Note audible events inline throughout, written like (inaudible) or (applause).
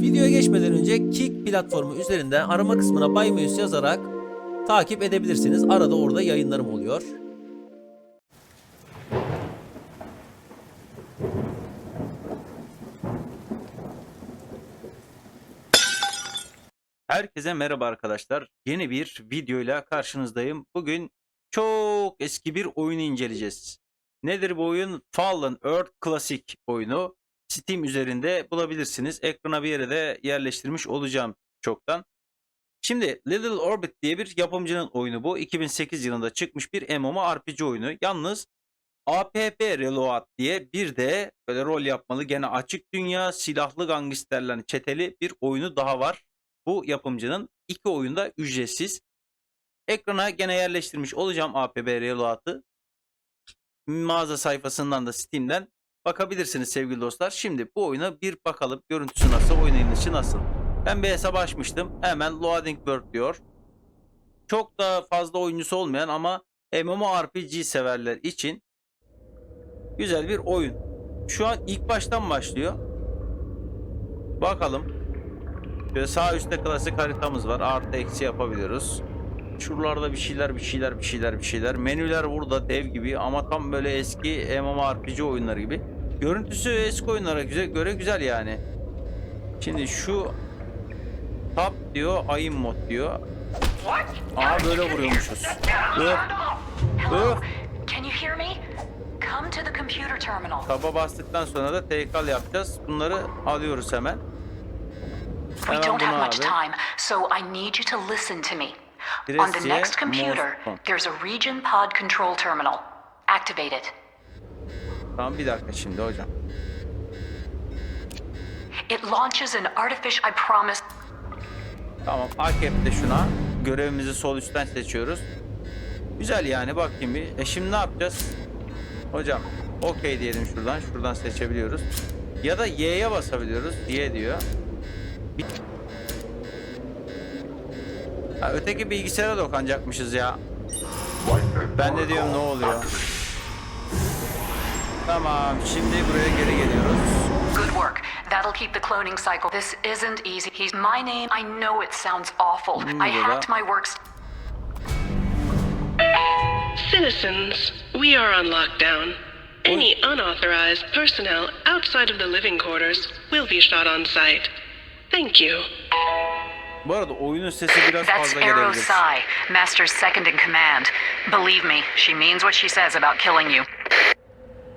Videoya geçmeden önce Kick platformu üzerinde arama kısmına Bay Muse yazarak takip edebilirsiniz. Arada orada yayınlarım oluyor. Herkese merhaba arkadaşlar. Yeni bir videoyla karşınızdayım. Bugün çok eski bir oyunu inceleyeceğiz. Nedir bu oyun? Fallen Earth Classic oyunu. Steam üzerinde bulabilirsiniz. Ekrana bir yere de yerleştirmiş olacağım çoktan. Şimdi Little Orbit diye bir yapımcının oyunu bu. 2008 yılında çıkmış bir MMORPG oyunu. Yalnız APP Reload diye bir de böyle rol yapmalı gene açık dünya silahlı gangsterlerin çeteli bir oyunu daha var bu yapımcının iki oyunda ücretsiz. Ekrana gene yerleştirmiş olacağım APB Reload'ı. Mağaza sayfasından da Steam'den bakabilirsiniz sevgili dostlar. Şimdi bu oyuna bir bakalım. Görüntüsü nasıl, oynanışı nasıl? Ben bir hesap açmıştım. Hemen Loading World diyor. Çok da fazla oyuncusu olmayan ama MMORPG severler için güzel bir oyun. Şu an ilk baştan başlıyor. Bakalım. Şöyle sağ üstte klasik haritamız var. Artı eksi yapabiliyoruz. Şuralarda bir şeyler bir şeyler bir şeyler bir şeyler. Menüler burada dev gibi ama tam böyle eski MMORPG oyunları gibi. Görüntüsü eski oyunlara güzel, göre güzel yani. Şimdi şu tap diyor, ayın mod diyor. Aha böyle vuruyormuşuz. Öf, Hello? öf. Terminal. Taba bastıktan sonra da tekrar yapacağız. Bunları alıyoruz hemen. Hemen bunu abi. so I need you to listen to me. On the next computer, there's a region pod control terminal. Activate it. Tamam bir dakika şimdi hocam. It launches an artificial. I promise. Tamam AKP'de şuna. Görevimizi sol üstten seçiyoruz. Güzel yani bakayım bir. E şimdi ne yapacağız? Hocam okey diyelim şuradan. Şuradan seçebiliyoruz. Ya da Y'ye basabiliyoruz. Y diyor. Ha, öteki bilgisayara dokanacakmışız ya. Ben de diyorum ne oluyor? Tamam şimdi buraya geri geliyoruz. Good work. That'll keep the cloning cycle. This isn't easy. He's my name. I know it sounds awful. Hmm, I hacked my works. Citizens, we are on lockdown. Any unauthorized personnel outside of the living quarters will be shot on site. Thank you. Bu arada oyunun sesi biraz That's fazla Arrow gelebilir. Sai, Master's second in command. Believe me, she means what she says about killing you.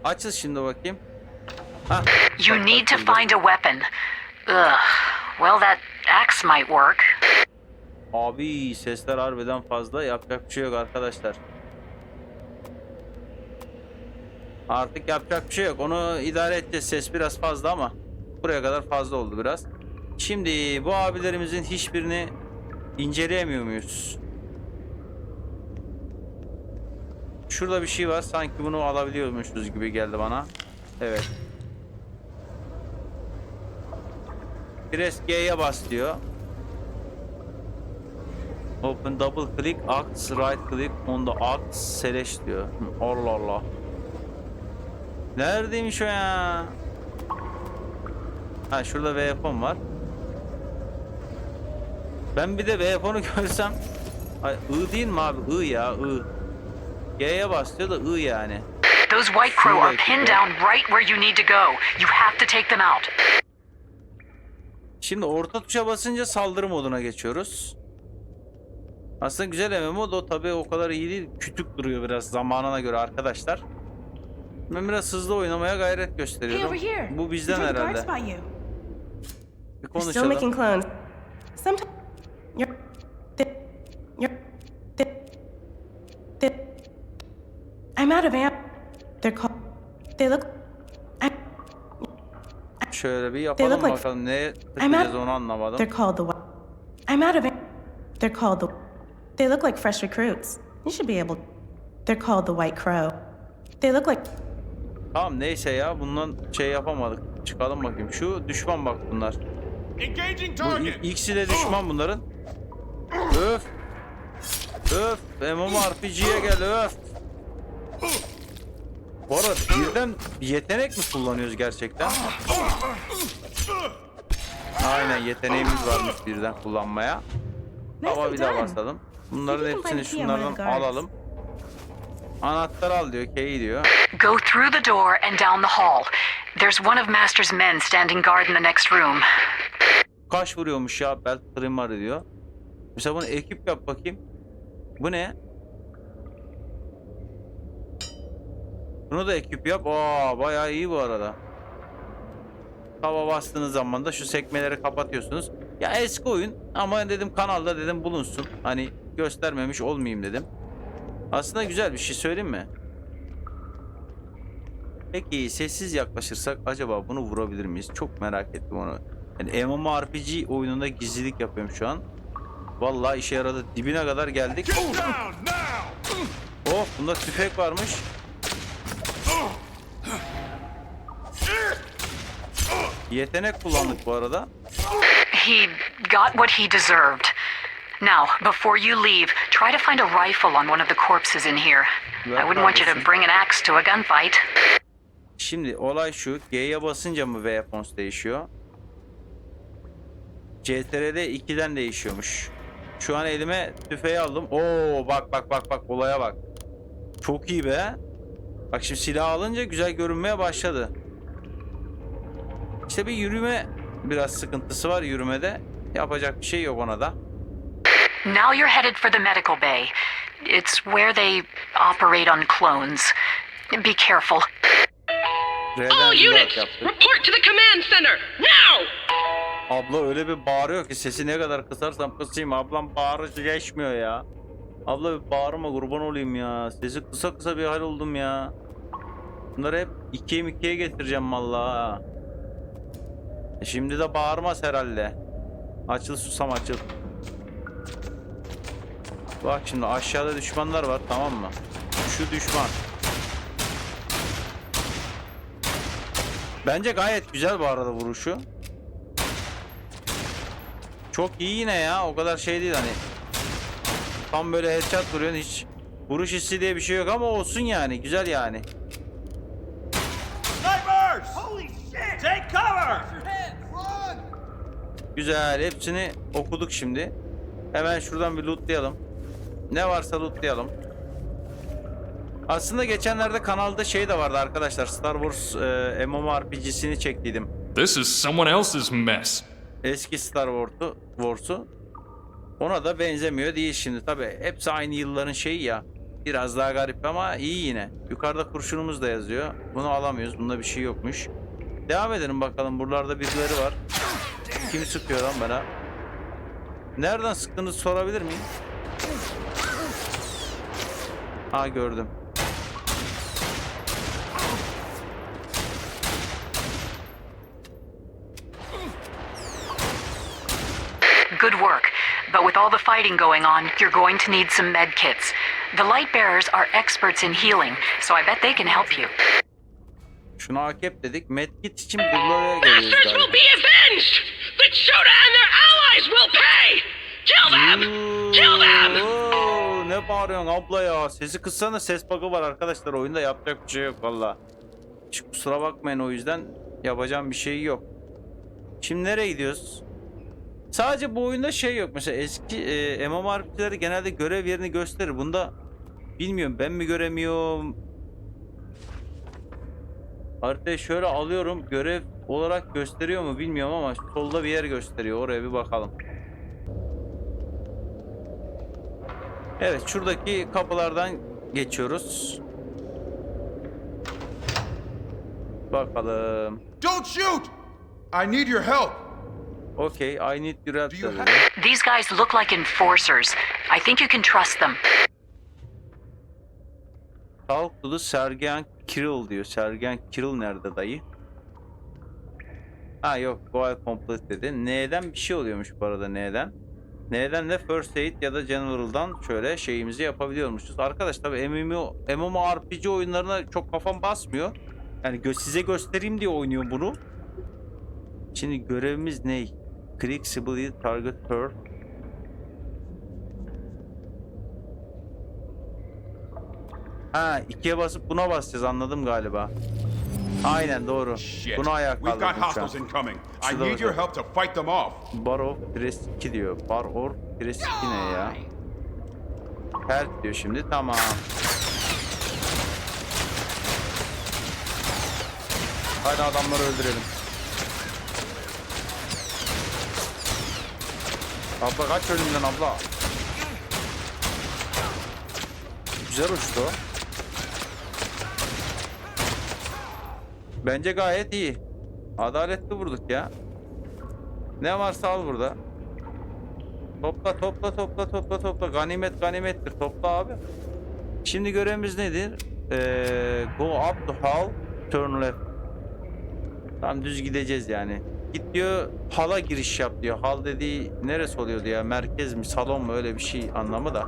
Açız şimdi bakayım. Hah, You need to find a weapon. Ugh. Well, that axe might work. Abi sesler harbiden fazla. Yapacak bir şey yok arkadaşlar. Artık yapacak bir şey yok. Onu idare edeceğiz. Ses biraz fazla ama buraya kadar fazla oldu biraz. Şimdi bu abilerimizin hiçbirini inceleyemiyor muyuz? Şurada bir şey var. Sanki bunu alabiliyormuşuz gibi geldi bana. Evet. Press G'ye bas diyor. Open double click axe right click on the axe select diyor. Allah Allah. Neredeymiş o ya? Ha şurada V-Phone var. Ben bir de V-Phone'u (laughs) görsem Ay, I değil mi abi? I ya I. G'ye bas diyor da I yani. Those White Crow are pinned down right where you need to go. You have to take them out. Şimdi orta tuşa basınca saldırı moduna geçiyoruz. Aslında güzel MMO da tabi o kadar iyi değil. Kütük duruyor biraz zamanına göre arkadaşlar. Ben biraz hızlı oynamaya gayret gösteriyorum. Bu bizden herhalde. Bir konuşalım. clones. Sometimes you're. th- You're. th- th- I'm out of amp. They're called. They look. Şöyle bir They yapalım look like- bakalım. Neye I'm tıklayacağız out. onu anlamadım. They're called the. I'm out of amp. They're called the. They look like fresh recruits. You should be able. They're called the White Crow. They look like. Tamam neyse ya bundan şey yapamadık. Çıkalım bakayım. Şu düşman bak bunlar. Engaging Bu target. i- ikisi de düşman bunların. Öf. Öf. MMORPG'ye gel öf. Bu arada birden yetenek mi kullanıyoruz gerçekten? Aynen yeteneğimiz varmış birden kullanmaya. Ama bir daha basalım. Bunların hepsini şunlardan alalım. Anahtar al diyor, key diyor. Go through the door and down the hall. There's one of Master's men standing guard in the next room. Kaç vuruyormuş ya belt trimmer diyor. Mesela bunu ekip yap bakayım. Bu ne? Bunu da ekip yap. Aa bayağı iyi bu arada. Tava bastığınız zaman da şu sekmeleri kapatıyorsunuz. Ya eski oyun ama dedim kanalda dedim bulunsun. Hani göstermemiş olmayayım dedim. Aslında güzel bir şey söyleyeyim mi? Peki sessiz yaklaşırsak acaba bunu vurabilir miyiz? Çok merak ettim onu. Yani MMORPG oyununda gizlilik yapıyorum şu an. Vallahi işe yaradı. Dibine kadar geldik. Oh bunda tüfek varmış. Yetenek kullandık bu arada. He got what he deserved. Now, before you leave, try to find a rifle on one of the corpses in here. I wouldn't want you to bring an axe to a gunfight. Şimdi olay şu. G'ye basınca mı weapons değişiyor? CTR'de 2'den değişiyormuş. Şu an elime tüfeği aldım. Oo bak bak bak bak olaya bak. Çok iyi be. Bak şimdi silah alınca güzel görünmeye başladı. İşte bir yürüme biraz sıkıntısı var yürümede. Yapacak bir şey yok ona da. Now you're headed for the medical bay. It's where they operate on clones. Be careful. All units, report to the command center now! Abla öyle bir bağırıyor ki sesi ne kadar kısarsam kısayım ablam bağırıcı geçmiyor ya. Abla bir bağırma kurban olayım ya. Sesi kısa kısa bir hal oldum ya. Bunları hep ikiye ikiye getireceğim vallahi. ha. E şimdi de bağırmaz herhalde. Açıl susam açıl. Bak şimdi aşağıda düşmanlar var tamam mı? Şu düşman. Bence gayet güzel bu arada vuruşu. Çok iyi yine ya. O kadar şey değil hani. Tam böyle headshot vuruyorsun hiç vuruş hissi diye bir şey yok ama olsun yani. Güzel yani. Snipers! Holy shit! Take cover! Güzel. Hepsini okuduk şimdi. Hemen şuradan bir lootlayalım. Ne varsa lootlayalım. Aslında geçenlerde kanalda şey de vardı arkadaşlar. Star Wars e, MMORPG'sini çektiydim. This is someone else's mess. Eski Star Wars'u, Wars'u. Ona da benzemiyor değil şimdi. Tabi hepsi aynı yılların şeyi ya. Biraz daha garip ama iyi yine. Yukarıda kurşunumuz da yazıyor. Bunu alamıyoruz. Bunda bir şey yokmuş. Devam edelim bakalım. Buralarda birileri var. Kim sıkıyor lan bana? Nereden sıktığınızı sorabilir miyim? Ha gördüm. Good work. But with all the fighting going on, you're going to need some med kits. The light bearers are experts in healing, so I bet they can help you. Şuna akep dedik. Medkit için buralara geliyoruz Bastards will be avenged! The Chota and their allies will pay! Kill them! Kill them! Oo, ne bağırıyorsun abla ya? Sesi kıssana ses bug'ı var arkadaşlar. Oyunda yapacak bir şey yok valla. Hiç kusura bakmayın o yüzden yapacağım bir şey yok. Şimdi nereye gidiyoruz? Sadece bu oyunda şey yok. Mesela eski e, MMORPG'leri genelde görev yerini gösterir. Bunda bilmiyorum ben mi göremiyorum. Haritayı şöyle alıyorum. Görev olarak gösteriyor mu bilmiyorum ama solda bir yer gösteriyor. Oraya bir bakalım. Evet şuradaki kapılardan geçiyoruz. Bakalım. Don't shoot! I need your help. Okay, I need you dedi. have- These guys look like enforcers. I think you can trust them. Talk to the Sergeant Kirill diyor. Sergeant Kirill nerede dayı? Ha yok, go ahead complete dedi. N'den bir şey oluyormuş bu arada N'den. N'den de First Aid ya da General'dan şöyle şeyimizi yapabiliyormuşuz. Arkadaş tabi MMO, MMORPG oyunlarına çok kafam basmıyor. Yani size göstereyim diye oynuyor bunu. Şimdi görevimiz ne? Click Stability Target Her. Ha ikiye basıp buna basacağız anladım galiba. Aynen doğru. Shit. Bunu ayağa We've got kaldırdım şu hostiles an. incoming. I Şurada need your bakın. help to fight them off. Bar of Pres 2 diyor. Bar or Pres 2 ne ya? Help diyor şimdi. Tamam. Hadi adamları öldürelim. Abla kaç önümden abla. Güzel uçtu. Bence gayet iyi. Adaletli vurduk ya. Ne varsa al burada. Topla topla topla topla topla. Ganimet ganimettir. Topla abi. Şimdi görevimiz nedir? Ee, go up the hall, turn left. Tam düz gideceğiz yani. Git diyor hala giriş yap diyor. Hal dediği neresi oluyordu ya? Merkez mi salon mu öyle bir şey anlamı da.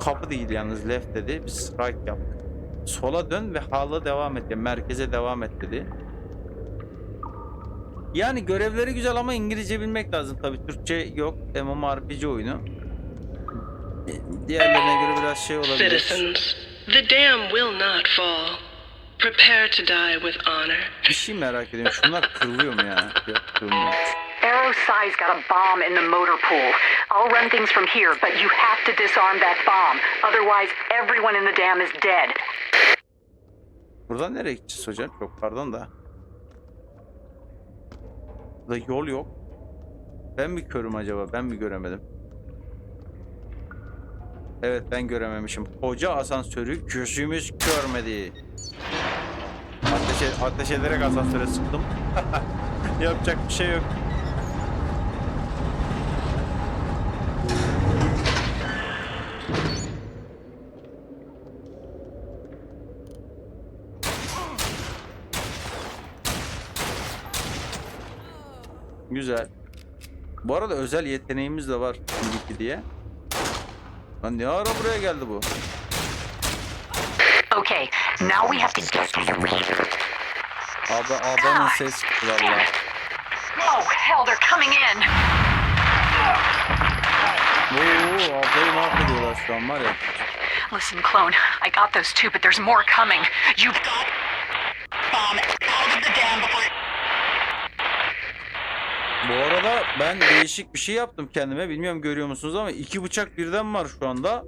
Kapı değil yalnız left dedi. Biz right yaptık. Sola dön ve hala devam et. Yani merkeze devam et dedi. Yani görevleri güzel ama İngilizce bilmek lazım tabii. Türkçe yok. MMORPG oyunu. Diğerlerine göre biraz şey olabilir. Citizens, the dam will not fall. Prepare to die with honor. Bir şey merak ediyorum. Şunlar kırılıyor mu ya? Yok kırılmıyor. Arrow Sai's got a bomb in the motor pool. I'll run things from here, but you have to disarm that bomb. Otherwise, everyone in the dam is dead. Buradan nereye gideceğiz hocam? Çok pardon da. Burada yol yok. Ben mi körüm acaba? Ben mi göremedim? Evet ben görememişim. Koca asansörü gözümüz görmedi. Ateş, ateş ederek asansöre sıktım. (laughs) Yapacak bir şey yok. Güzel. Bu arada özel yeteneğimiz de var Miliki diye. Lan ne ara buraya geldi bu? Okay, now we have to get to the rear. Abla, ablanın ses valla. Oh, hell, they're coming in. Oo, ablayı mahvediyorlar şu an var ya. Listen, clone, I got those two, but there's more coming. You've got bomb out of the dam before. Bu arada ben değişik bir şey yaptım kendime. Bilmiyorum görüyor musunuz ama iki bıçak birden var şu anda.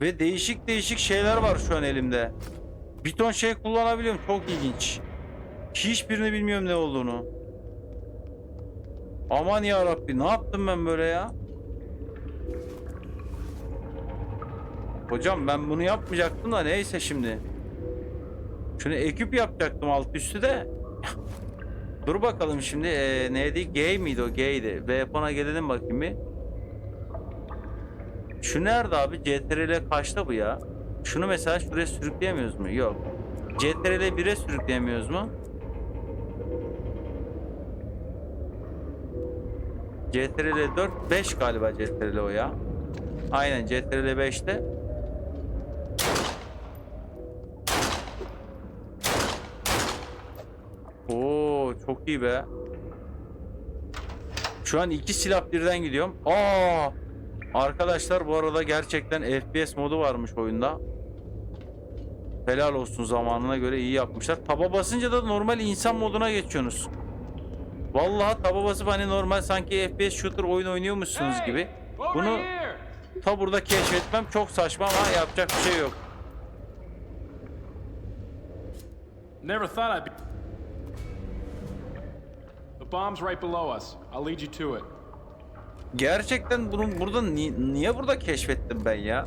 Ve değişik değişik şeyler var şu an elimde. Bir ton şey kullanabiliyorum. Çok ilginç. Hiçbirini bilmiyorum ne olduğunu. Aman ya Rabbi ne yaptım ben böyle ya? Hocam ben bunu yapmayacaktım da neyse şimdi. Şunu ekip yapacaktım alt üstü de. (laughs) Dur bakalım şimdi ee, neydi? Gay miydi o? Gay'di. Weapon'a gelelim bakayım bir. Şu nerede abi? CTRL kaçta bu ya? Şunu mesela şuraya sürükleyemiyoruz mu? Yok. CTRL 1'e sürükleyemiyoruz mu? CTRL 4 5 galiba CTRL o ya. Aynen CTRL 5'te. Oo çok iyi be. Şu an iki silah birden gidiyorum. Aa! Arkadaşlar bu arada gerçekten FPS modu varmış oyunda. Helal olsun zamanına göre iyi yapmışlar. Taba basınca da normal insan moduna geçiyorsunuz. Vallahi taba basıp hani normal sanki FPS shooter oyun oynuyormuşsunuz gibi. Bunu ta burada keşfetmem çok saçma ama yapacak bir şey yok. Never thought I'd be. The bomb's right below us. I'll lead you to it. Gerçekten bunu burada ni- niye burada keşfettim ben ya?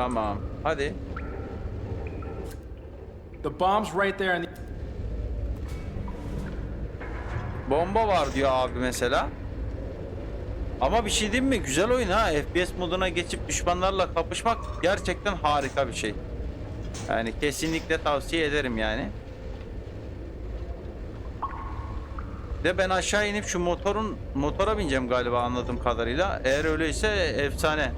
Tamam. Hadi. The bomb's right there in the. Bomba var diyor abi mesela. Ama bir şey diyeyim mi? Güzel oyun ha. FPS moduna geçip düşmanlarla kapışmak gerçekten harika bir şey. Yani kesinlikle tavsiye ederim yani. De ben aşağı inip şu motorun motora bineceğim galiba anladığım kadarıyla. Eğer öyleyse efsane.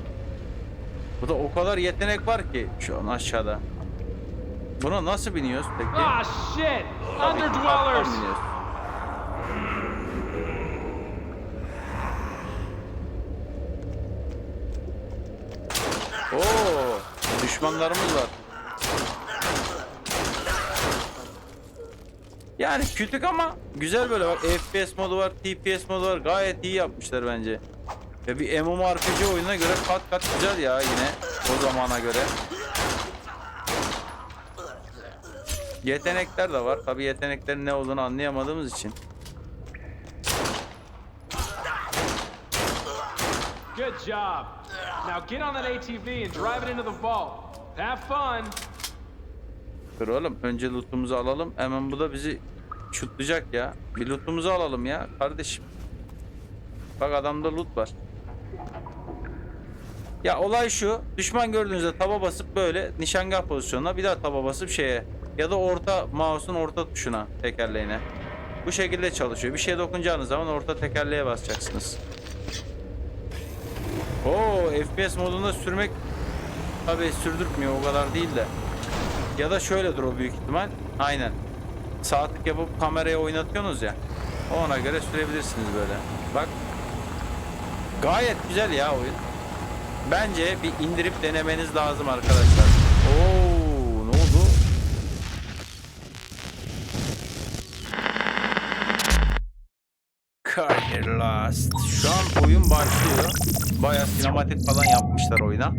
Burada o kadar yetenek var ki şu an aşağıda. Buna nasıl biniyoruz peki? Ah shit! Underdwellers! Oo, düşmanlarımız var. Yani küçük ama güzel böyle bak FPS modu var, TPS modu var. Gayet iyi yapmışlar bence. Ya bir MMORPG oyununa göre kat kat güzel ya yine o zamana göre. Yetenekler de var. Tabi yeteneklerin ne olduğunu anlayamadığımız için. Good job. Now get on that ATV and drive it into the vault. Have fun. Dur oğlum önce lootumuzu alalım. Hemen bu da bizi şutlayacak ya. Bir lootumuzu alalım ya kardeşim. Bak adamda loot var. Ya olay şu. Düşman gördüğünüzde taba basıp böyle nişangah pozisyonuna bir daha taba basıp şeye ya da orta mouse'un orta tuşuna tekerleğine. Bu şekilde çalışıyor. Bir şeye dokunacağınız zaman orta tekerleğe basacaksınız. Oo FPS modunda sürmek tabi sürdürtmüyor o kadar değil de. Ya da şöyledir o büyük ihtimal. Aynen. Sağ tık yapıp kameraya oynatıyorsunuz ya. Ona göre sürebilirsiniz böyle. Bak. Gayet güzel ya oyun. Bence bir indirip denemeniz lazım arkadaşlar. Oo, ne oldu? Carter Last. Şu an oyun başlıyor. Bayağı sinematik falan yapmışlar oyuna.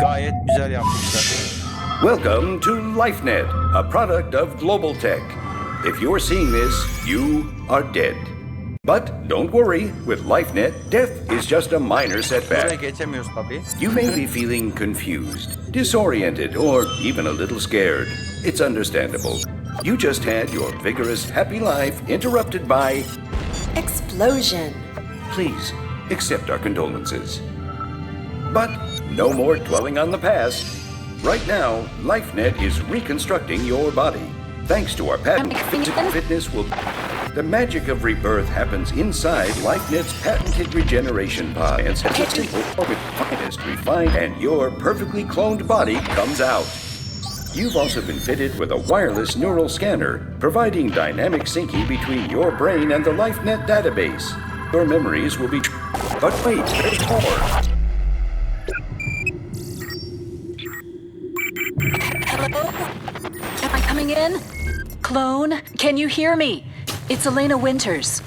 Gayet güzel yapmışlar. Welcome to LifeNet, a product of Global Tech. If you're seeing this, you are dead. But don't worry, with LifeNet, death is just a minor setback. You may be feeling confused, disoriented, or even a little scared. It's understandable. You just had your vigorous, happy life interrupted by. Explosion. Please accept our condolences. But no more dwelling on the past. Right now, LifeNet is reconstructing your body. Thanks to our patent, physical fitness will. The magic of rebirth happens inside LifeNet's patented regeneration pod. A simple, finest, refined, and your perfectly cloned body comes out. You've also been fitted with a wireless neural scanner, providing dynamic syncing between your brain and the LifeNet database. Your memories will be. But wait, there's more. Clone, can you hear me? It's Elena Winters.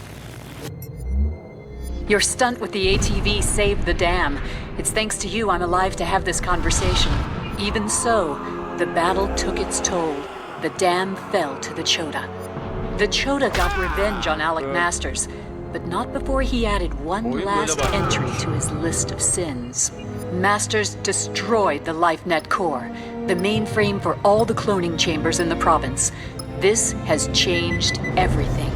Your stunt with the ATV saved the dam. It's thanks to you I'm alive to have this conversation. Even so, the battle took its toll. The dam fell to the Chota. The Chota got revenge on Alec Masters, but not before he added one last entry to his list of sins. Masters destroyed the LifeNet core, the mainframe for all the cloning chambers in the province. This has changed everything.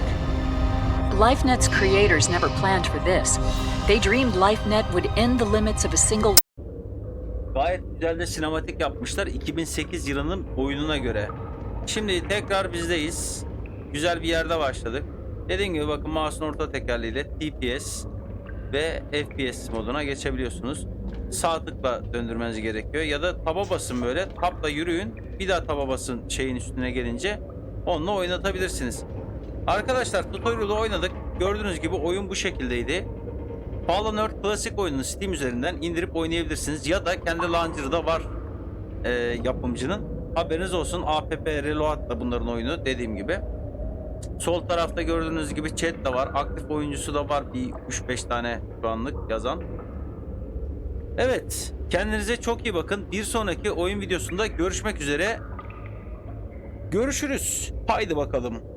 LifeNet's creators never planned for this. They dreamed LifeNet would end the limits of a single Gayet güzel de sinematik yapmışlar 2008 yılının oyununa göre. Şimdi tekrar bizdeyiz. Güzel bir yerde başladık. Dediğim gibi bakın mouse'un orta tekerleğiyle TPS ve FPS moduna geçebiliyorsunuz. Sağ tıkla döndürmeniz gerekiyor ya da taba basın böyle tapla yürüyün bir daha taba basın şeyin üstüne gelince onunla oynatabilirsiniz. Arkadaşlar tutorial'ı oynadık. Gördüğünüz gibi oyun bu şekildeydi. Fallen Earth klasik oyununu Steam üzerinden indirip oynayabilirsiniz ya da kendi launcher'da var e, yapımcının. Haberiniz olsun APP Reload da bunların oyunu dediğim gibi. Sol tarafta gördüğünüz gibi chat de var. Aktif oyuncusu da var. Bir 3-5 tane şu anlık yazan. Evet. Kendinize çok iyi bakın. Bir sonraki oyun videosunda görüşmek üzere. Görüşürüz. Haydi bakalım.